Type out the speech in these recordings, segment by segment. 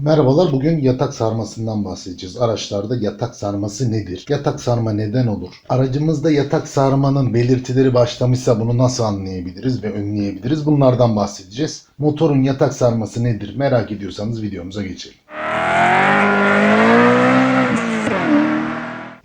Merhabalar, bugün yatak sarmasından bahsedeceğiz. Araçlarda yatak sarması nedir? Yatak sarma neden olur? Aracımızda yatak sarmanın belirtileri başlamışsa bunu nasıl anlayabiliriz ve önleyebiliriz? Bunlardan bahsedeceğiz. Motorun yatak sarması nedir? Merak ediyorsanız videomuza geçelim.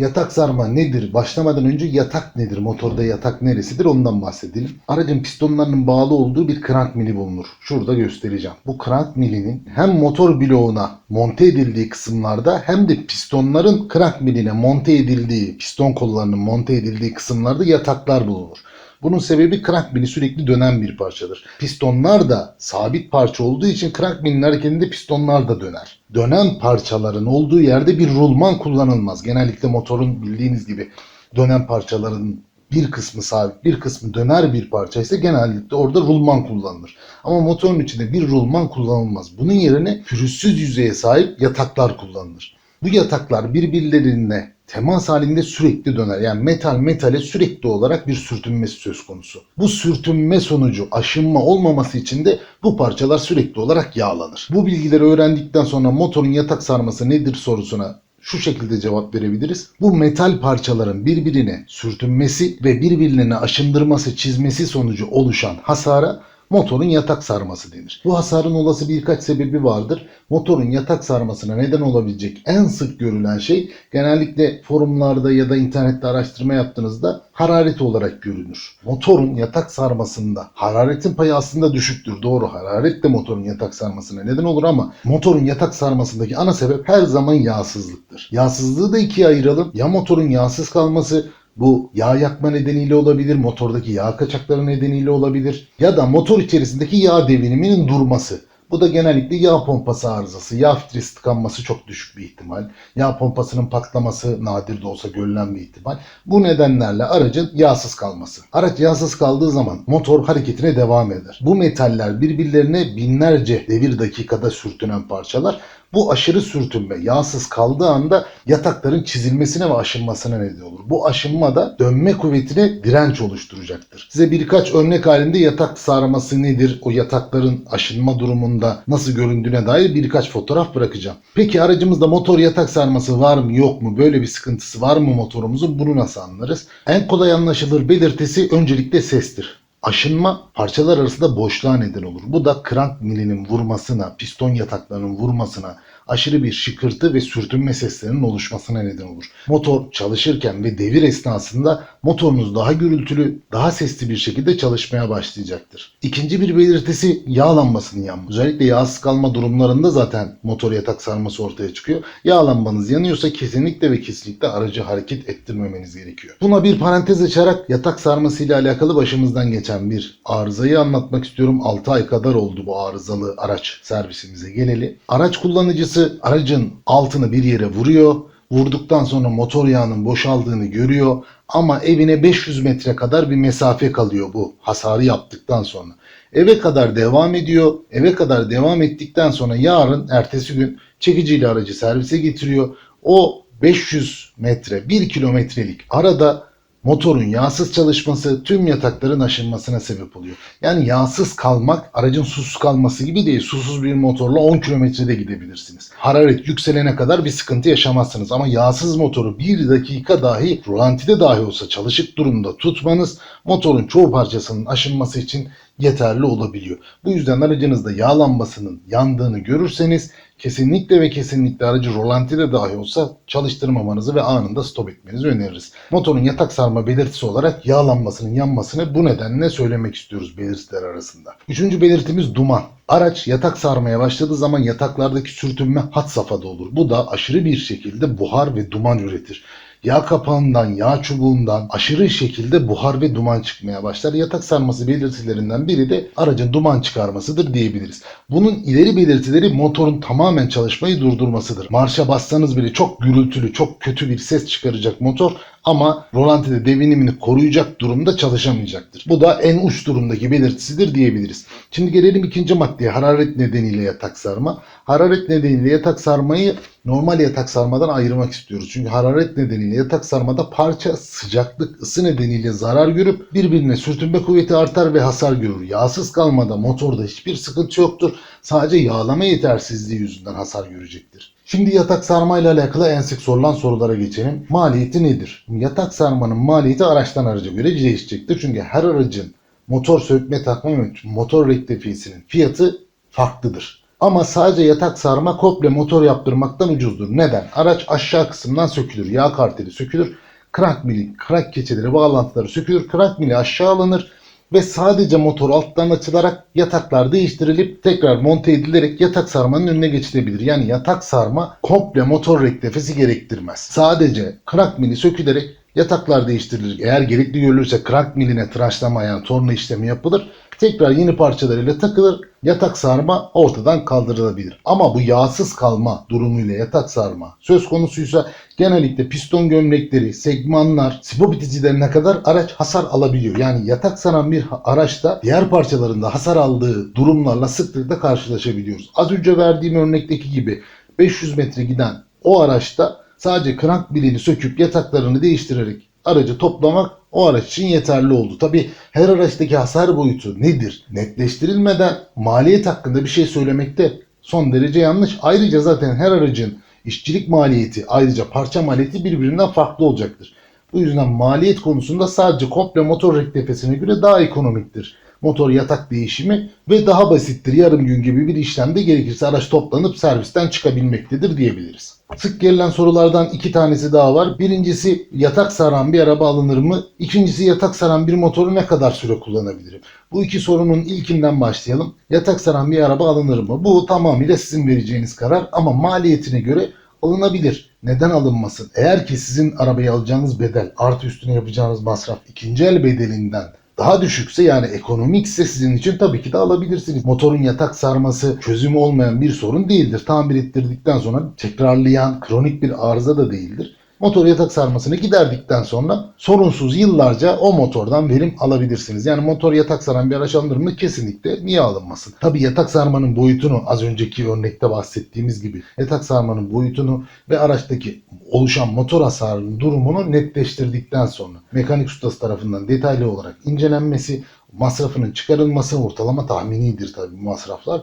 Yatak sarma nedir? Başlamadan önce yatak nedir? Motorda yatak neresidir? Ondan bahsedelim. Aracın pistonlarının bağlı olduğu bir krank mili bulunur. Şurada göstereceğim. Bu krank milinin hem motor bloğuna monte edildiği kısımlarda hem de pistonların krank miline monte edildiği, piston kollarının monte edildiği kısımlarda yataklar bulunur. Bunun sebebi krank mili sürekli dönen bir parçadır. Pistonlar da sabit parça olduğu için krank milinin hareketinde pistonlar da döner. Dönen parçaların olduğu yerde bir rulman kullanılmaz. Genellikle motorun bildiğiniz gibi dönen parçaların bir kısmı sabit, bir kısmı döner bir parça ise genellikle orada rulman kullanılır. Ama motorun içinde bir rulman kullanılmaz. Bunun yerine pürüzsüz yüzeye sahip yataklar kullanılır. Bu yataklar birbirlerine temas halinde sürekli döner. Yani metal metale sürekli olarak bir sürtünmesi söz konusu. Bu sürtünme sonucu aşınma olmaması için de bu parçalar sürekli olarak yağlanır. Bu bilgileri öğrendikten sonra motorun yatak sarması nedir sorusuna şu şekilde cevap verebiliriz. Bu metal parçaların birbirine sürtünmesi ve birbirlerine aşındırması, çizmesi sonucu oluşan hasara motorun yatak sarması denir. Bu hasarın olası birkaç sebebi vardır. Motorun yatak sarmasına neden olabilecek en sık görülen şey genellikle forumlarda ya da internette araştırma yaptığınızda hararet olarak görünür. Motorun yatak sarmasında hararetin payı aslında düşüktür. Doğru hararet de motorun yatak sarmasına neden olur ama motorun yatak sarmasındaki ana sebep her zaman yağsızlıktır. Yağsızlığı da ikiye ayıralım. Ya motorun yağsız kalması bu yağ yakma nedeniyle olabilir, motordaki yağ kaçakları nedeniyle olabilir ya da motor içerisindeki yağ deviniminin durması. Bu da genellikle yağ pompası arızası, yağ filtresi tıkanması çok düşük bir ihtimal. Yağ pompasının patlaması nadir de olsa görülen bir ihtimal. Bu nedenlerle aracın yağsız kalması. Araç yağsız kaldığı zaman motor hareketine devam eder. Bu metaller birbirlerine binlerce devir dakikada sürtünen parçalar bu aşırı sürtünme yağsız kaldığı anda yatakların çizilmesine ve aşınmasına neden olur. Bu aşınma da dönme kuvvetine direnç oluşturacaktır. Size birkaç örnek halinde yatak sarması nedir, o yatakların aşınma durumunda nasıl göründüğüne dair birkaç fotoğraf bırakacağım. Peki aracımızda motor yatak sarması var mı yok mu, böyle bir sıkıntısı var mı motorumuzun bunu nasıl anlarız? En kolay anlaşılır belirtisi öncelikle sestir. Aşınma parçalar arasında boşluğa neden olur. Bu da krank milinin vurmasına, piston yataklarının vurmasına, aşırı bir şıkırtı ve sürtünme seslerinin oluşmasına neden olur. Motor çalışırken ve devir esnasında motorunuz daha gürültülü, daha sesli bir şekilde çalışmaya başlayacaktır. İkinci bir belirtisi yağlanmasının yanması. Özellikle yağsız kalma durumlarında zaten motor yatak sarması ortaya çıkıyor. Yağlanmanız yanıyorsa kesinlikle ve kesinlikle aracı hareket ettirmemeniz gerekiyor. Buna bir parantez açarak yatak sarması ile alakalı başımızdan geçen bir arızayı anlatmak istiyorum. 6 ay kadar oldu bu arızalı araç servisimize geleli. Araç kullanıcısı aracın altını bir yere vuruyor. Vurduktan sonra motor yağının boşaldığını görüyor ama evine 500 metre kadar bir mesafe kalıyor bu hasarı yaptıktan sonra. Eve kadar devam ediyor. Eve kadar devam ettikten sonra yarın ertesi gün çekiciyle aracı servise getiriyor. O 500 metre 1 kilometrelik arada motorun yağsız çalışması tüm yatakların aşınmasına sebep oluyor. Yani yağsız kalmak aracın susuz kalması gibi değil. Susuz bir motorla 10 kilometrede gidebilirsiniz. Hararet yükselene kadar bir sıkıntı yaşamazsınız. Ama yağsız motoru 1 dakika dahi rolantide dahi olsa çalışık durumda tutmanız motorun çoğu parçasının aşınması için yeterli olabiliyor. Bu yüzden aracınızda yağ lambasının yandığını görürseniz kesinlikle ve kesinlikle aracı rolantide dahi olsa çalıştırmamanızı ve anında stop etmenizi öneririz. Motorun yatak sarma belirtisi olarak yağ lambasının yanmasını bu nedenle söylemek istiyoruz belirtiler arasında. Üçüncü belirtimiz duman. Araç yatak sarmaya başladığı zaman yataklardaki sürtünme hat safhada olur. Bu da aşırı bir şekilde buhar ve duman üretir. Yağ kapağından, yağ çubuğundan aşırı şekilde buhar ve duman çıkmaya başlar. Yatak sarması belirtilerinden biri de aracın duman çıkarmasıdır diyebiliriz. Bunun ileri belirtileri motorun tamamen çalışmayı durdurmasıdır. Marşa bassanız bile çok gürültülü, çok kötü bir ses çıkaracak motor ama rolantide devinimini koruyacak durumda çalışamayacaktır. Bu da en uç durumdaki belirtisidir diyebiliriz. Şimdi gelelim ikinci maddeye hararet nedeniyle yatak sarma. hararet nedeniyle yatak sarmayı normal yatak sarmadan ayırmak istiyoruz. Çünkü hararet nedeniyle yatak sarmada parça sıcaklık, ısı nedeniyle zarar görüp birbirine sürtünme kuvveti artar ve hasar görür. Yağsız kalmada motorda hiçbir sıkıntı yoktur. Sadece yağlama yetersizliği yüzünden hasar görecektir. Şimdi yatak sarma ile alakalı en sık sorulan sorulara geçelim. Maliyeti nedir? Yatak sarmanın maliyeti araçtan araca göre değişecektir. Çünkü her aracın motor sökme takma ve motor rektifiyesinin fiyatı farklıdır. Ama sadece yatak sarma komple motor yaptırmaktan ucuzdur. Neden? Araç aşağı kısımdan sökülür. Yağ karteli sökülür. Krank mili, krank keçeleri, bağlantıları sökülür. Krank mili aşağı alınır ve sadece motor alttan açılarak yataklar değiştirilip tekrar monte edilerek yatak sarmanın önüne geçilebilir. Yani yatak sarma komple motor rektifesi gerektirmez. Sadece krank mili sökülerek yataklar değiştirilir. Eğer gerekli görülürse krank miline tıraşlama yani torna işlemi yapılır. Tekrar yeni parçalarıyla takılır. Yatak sarma ortadan kaldırılabilir. Ama bu yağsız kalma durumuyla yatak sarma söz konusuysa genellikle piston gömlekleri, segmanlar, sipo biticilerine kadar araç hasar alabiliyor. Yani yatak saran bir araçta diğer parçalarında hasar aldığı durumlarla sıklıkla karşılaşabiliyoruz. Az önce verdiğim örnekteki gibi 500 metre giden o araçta sadece krank bilini söküp yataklarını değiştirerek aracı toplamak o araç için yeterli oldu. Tabi her araçtaki hasar boyutu nedir? Netleştirilmeden maliyet hakkında bir şey söylemekte son derece yanlış. Ayrıca zaten her aracın işçilik maliyeti ayrıca parça maliyeti birbirinden farklı olacaktır. Bu yüzden maliyet konusunda sadece komple motor rektifesine göre daha ekonomiktir. Motor yatak değişimi ve daha basittir. Yarım gün gibi bir işlemde gerekirse araç toplanıp servisten çıkabilmektedir diyebiliriz. Sık gelen sorulardan iki tanesi daha var. Birincisi yatak saran bir araba alınır mı? İkincisi yatak saran bir motoru ne kadar süre kullanabilirim? Bu iki sorunun ilkinden başlayalım. Yatak saran bir araba alınır mı? Bu tamamıyla sizin vereceğiniz karar ama maliyetine göre alınabilir. Neden alınmasın? Eğer ki sizin arabayı alacağınız bedel artı üstüne yapacağınız masraf ikinci el bedelinden daha düşükse yani ekonomikse sizin için tabii ki de alabilirsiniz. Motorun yatak sarması çözümü olmayan bir sorun değildir. Tamir ettirdikten sonra tekrarlayan kronik bir arıza da değildir. Motor yatak sarmasını giderdikten sonra sorunsuz yıllarca o motordan verim alabilirsiniz. Yani motor yatak saran bir araç alınır mı? Kesinlikle niye alınmasın? Tabi yatak sarmanın boyutunu az önceki örnekte bahsettiğimiz gibi yatak sarmanın boyutunu ve araçtaki oluşan motor hasarının durumunu netleştirdikten sonra mekanik ustası tarafından detaylı olarak incelenmesi, masrafının çıkarılması ortalama tahminidir tabi bu masraflar.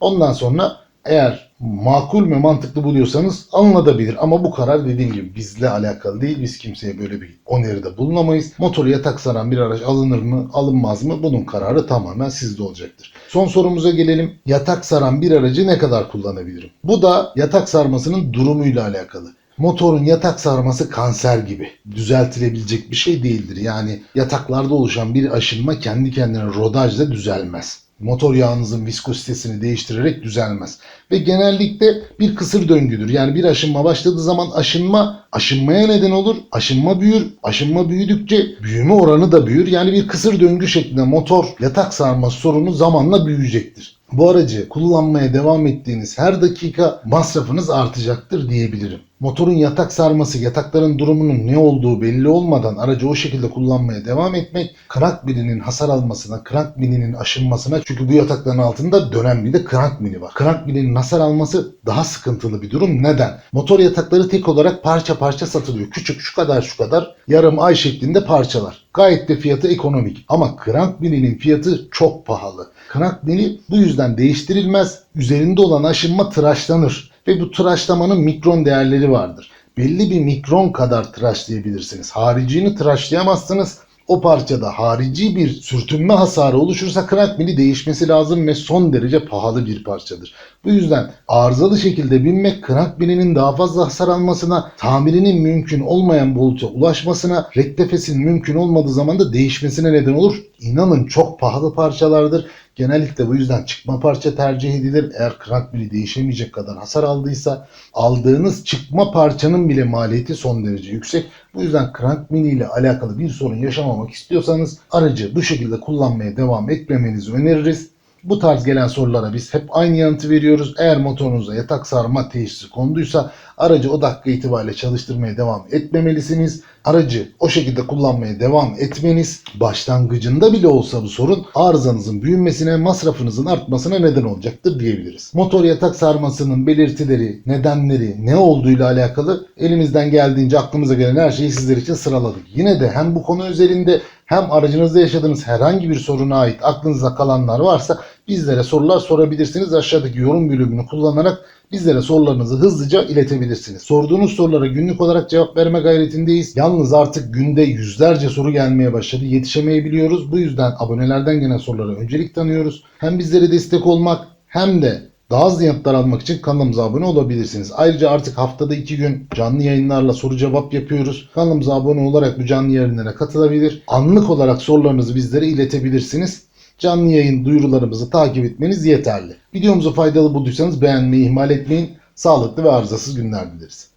Ondan sonra eğer makul ve mantıklı buluyorsanız alınabilir. Ama bu karar dediğim gibi bizle alakalı değil. Biz kimseye böyle bir öneride bulunamayız. Motoru yatak saran bir araç alınır mı alınmaz mı bunun kararı tamamen sizde olacaktır. Son sorumuza gelelim. Yatak saran bir aracı ne kadar kullanabilirim? Bu da yatak sarmasının durumuyla alakalı. Motorun yatak sarması kanser gibi. Düzeltilebilecek bir şey değildir. Yani yataklarda oluşan bir aşınma kendi kendine rodajla düzelmez motor yağınızın viskozitesini değiştirerek düzelmez. Ve genellikle bir kısır döngüdür. Yani bir aşınma başladığı zaman aşınma aşınmaya neden olur. Aşınma büyür. Aşınma büyüdükçe büyüme oranı da büyür. Yani bir kısır döngü şeklinde motor yatak sarma sorunu zamanla büyüyecektir. Bu aracı kullanmaya devam ettiğiniz her dakika masrafınız artacaktır diyebilirim. Motorun yatak sarması, yatakların durumunun ne olduğu belli olmadan aracı o şekilde kullanmaya devam etmek, krank milinin hasar almasına, krank milinin aşınmasına çünkü bu yatakların altında dönen bir de krank mili var. Krank milinin hasar alması daha sıkıntılı bir durum. Neden? Motor yatakları tek olarak parça parça satılıyor. Küçük şu kadar şu kadar yarım ay şeklinde parçalar. Gayet de fiyatı ekonomik. Ama krank milinin fiyatı çok pahalı. Krank mili bu yüzden değiştirilmez. Üzerinde olan aşınma tıraşlanır ve bu tıraşlamanın mikron değerleri vardır. Belli bir mikron kadar tıraşlayabilirsiniz. Haricini tıraşlayamazsınız. O parçada harici bir sürtünme hasarı oluşursa krank mili değişmesi lazım ve son derece pahalı bir parçadır. Bu yüzden arızalı şekilde binmek krank milinin daha fazla hasar almasına, tamirinin mümkün olmayan boyuta ulaşmasına, rektefesin mümkün olmadığı zaman da değişmesine neden olur. İnanın çok pahalı parçalardır. Genellikle bu yüzden çıkma parça tercih edilir. Eğer krank mili değişemeyecek kadar hasar aldıysa aldığınız çıkma parçanın bile maliyeti son derece yüksek. Bu yüzden krank mili ile alakalı bir sorun yaşamamak istiyorsanız aracı bu şekilde kullanmaya devam etmemenizi öneririz. Bu tarz gelen sorulara biz hep aynı yanıtı veriyoruz. Eğer motorunuza yatak sarma teşhisi konduysa aracı o dakika itibariyle çalıştırmaya devam etmemelisiniz. Aracı o şekilde kullanmaya devam etmeniz başlangıcında bile olsa bu sorun arızanızın büyümesine, masrafınızın artmasına neden olacaktır diyebiliriz. Motor yatak sarmasının belirtileri, nedenleri, ne olduğuyla alakalı elimizden geldiğince aklımıza gelen her şeyi sizler için sıraladık. Yine de hem bu konu özelinde hem aracınızda yaşadığınız herhangi bir soruna ait aklınıza kalanlar varsa bizlere sorular sorabilirsiniz. Aşağıdaki yorum bölümünü kullanarak bizlere sorularınızı hızlıca iletebilirsiniz. Sorduğunuz sorulara günlük olarak cevap verme gayretindeyiz. Yalnız artık günde yüzlerce soru gelmeye başladı. Yetişemeyebiliyoruz. Bu yüzden abonelerden gelen sorulara öncelik tanıyoruz. Hem bizlere destek olmak hem de daha hızlı yanıtlar almak için kanalımıza abone olabilirsiniz. Ayrıca artık haftada iki gün canlı yayınlarla soru cevap yapıyoruz. Kanalımıza abone olarak bu canlı yayınlara katılabilir. Anlık olarak sorularınızı bizlere iletebilirsiniz. Canlı yayın duyurularımızı takip etmeniz yeterli. Videomuzu faydalı bulduysanız beğenmeyi ihmal etmeyin. Sağlıklı ve arızasız günler dileriz.